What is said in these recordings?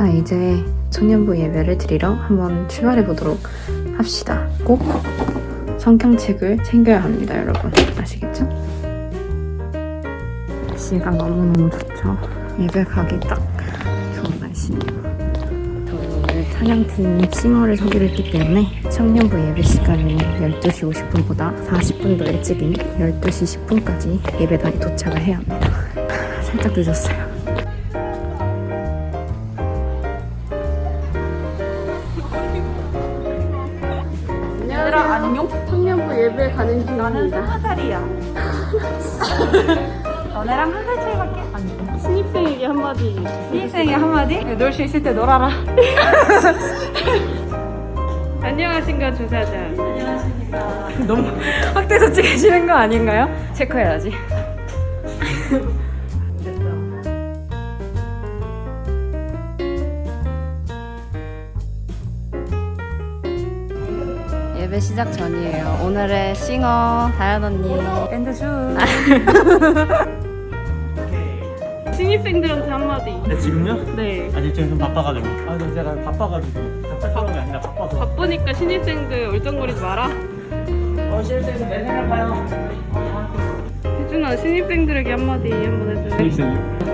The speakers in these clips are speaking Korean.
자, 이제 청년부 예배를 드리러 한번 출발해 보도록 합시다. 꼭 성경책을 챙겨야 합니다, 여러분. 아시겠죠? 날씨가 너무너무 좋죠. 예배 가기 딱 좋은 날씨네요. 저희 오늘 찬양팀 싱어를 서기로 했기 때문에 청년부 예배 시간은 12시 50분보다 40분 더 일찍인 12시 10분까지 예배당에 도착을 해야 합니다. 살짝 늦었어요. 가는 나는 중입니다. 스무 살이야. 너네랑 한 살 차이밖에 안 나. 신입생에게 한마디. 신입생이 한마디? 놀 수 있을 때 놀아라. 안녕하신가 주사장. 안녕하십니까. 너무 확대서 찍으시는 거 아닌가요? 체크해야지. 예배 시작 전이에요. 오늘의 싱어 다현 언니. 밴드 슈. 신입생들한테 한마디. 네, 지금요? 네. 아니 지금 좀 바빠가지고 아 근데 제가 바빠가지고 답답한 게 아니라 바빠서 바쁘니까 신입생들 얼쩡거리지 마라. 어 실수해서 내년에 봐요 혜준아 신입생들에게 한마디 한번 해줘.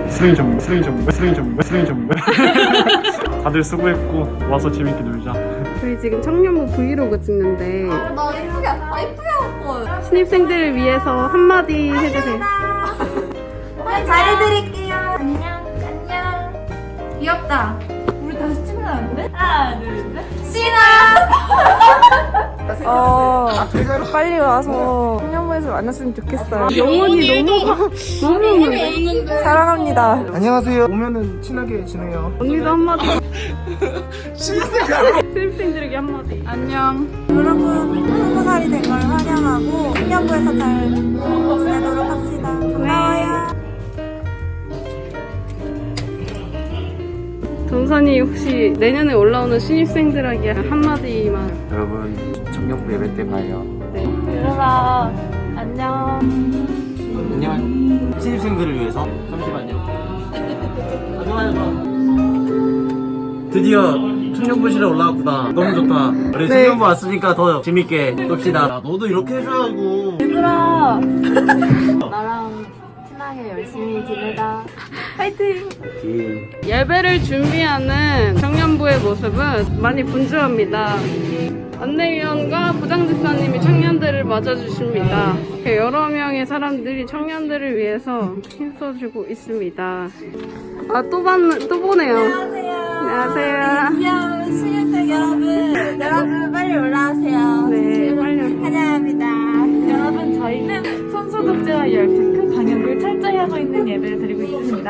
수행 전문, 수행 전문, 수행 전문, 수행 전문. 다들 수고했고 와서 재밌게 놀자. 저희 지금 청년부 브이로그 찍는데 나 예쁘게 아 예쁘게 할 걸 신입생들을 위해서 한마디 해주세요. 네, 잘해드릴게요. 안녕 안녕. 귀엽다. 우리 다시 찍으면 안 돼? 하나 둘 셋. 신아 어, 빨리 와서 청년부에서 만났으면 좋겠어요. 영혼이 너무 너무 사랑합니다. 안녕하세요. 오면은 친하게 지내요. 언니도 한마디. 신입생들에게 한마디. 안녕. 여러분 스무 살이 된 걸 환영하고 청년부에서 잘 지내도록 합시다 고마워요 전선이 혹시 내년에 올라오는 신입생들에게 한마디만. 여러분 청년부 예배 때 봐요. 얘들아 안녕. 안녕. 신입생들을 위해서. 잠시만요. 안녕하세요. 드디어 청년부실에 올라왔구나. 너무 좋다. 우리 청년부 왔으니까 더 재밌게 놉시다. 야, 너도 이렇게 해줘야고. 얘들아 나랑 친하게 열심히 지내자 파이팅 예배를 준비하는 청년부의 모습은 많이 분주합니다. 안내위원과 부장집사님이 청년들을 맞아주십니다. 이렇게 여러 명의 사람들이 청년들을 위해서 힘써주고 있습니다. 아, 또 봤, 또 보네요. 안녕하세요. 귀여운 신입생 여러분 여러분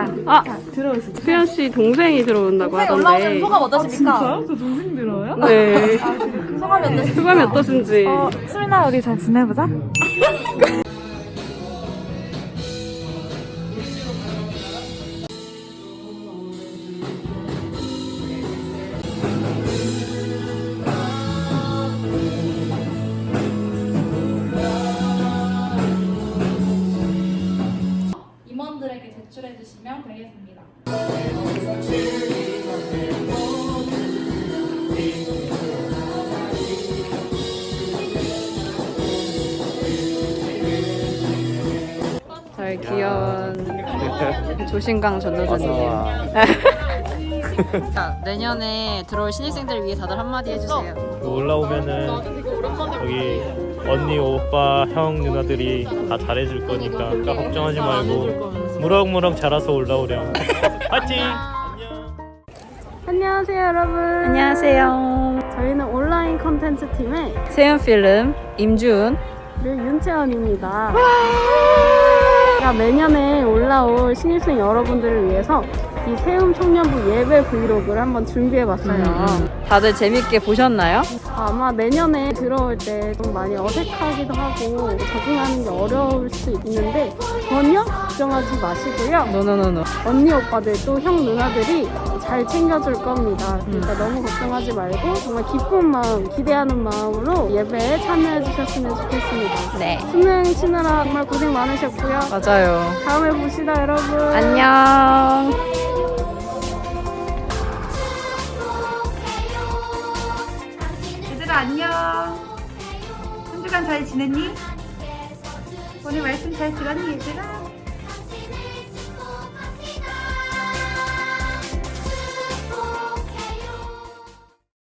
있습니다. 아, 들어오시죠. 수현 씨 동생이 들어온다고 올라오시면 하던데. 소감 어떠십니까? 저 동생 들어요? 네. 소감이 어떠십니까? 소감이 어떠신지. 어, 수민아, 우리 잘 지내보자. 되겠습니다. 저희 귀여운 조신강 전도사님. 자, 내년에 들어올 신입생들을 위해 다들 한마디 해주세요. 올라오면은 여기 언니, 오빠, 형, 누나들이 다 잘해줄 거니까 그러니까 걱정하지 말고 무럭무럭 자라서 올라오렴. 파이팅! 안녕하세요, 여러분. 안녕하세요. 저희는 온라인 컨텐츠 팀의 세연필름 임주은. 그리고 윤채원입니다. 제가 내년에 올라올 신입생 여러분들을 위해서 이 세움 청년부 예배 브이로그를 한번 준비해봤어요. 다들 재밌게 보셨나요? 아마 내년에 들어올 때 좀 많이 어색하기도 하고 적응하는 게 어려울 수 있는데 전혀 걱정하지 마시고요. 노노노노. 언니 오빠들 또 형 누나들이 잘 챙겨줄 겁니다. 그러니까 음. 너무 걱정하지 말고 정말 기쁜 마음, 기대하는 마음으로 예배에 참여해 주셨으면 좋겠습니다. 네. 수능 치느라 정말 고생 많으셨고요. 맞아요. 다음에 봅시다, 여러분. 안녕. 얘들아 안녕. 한 주간 잘 지냈니? 오늘 말씀 잘 들었니 얘들아?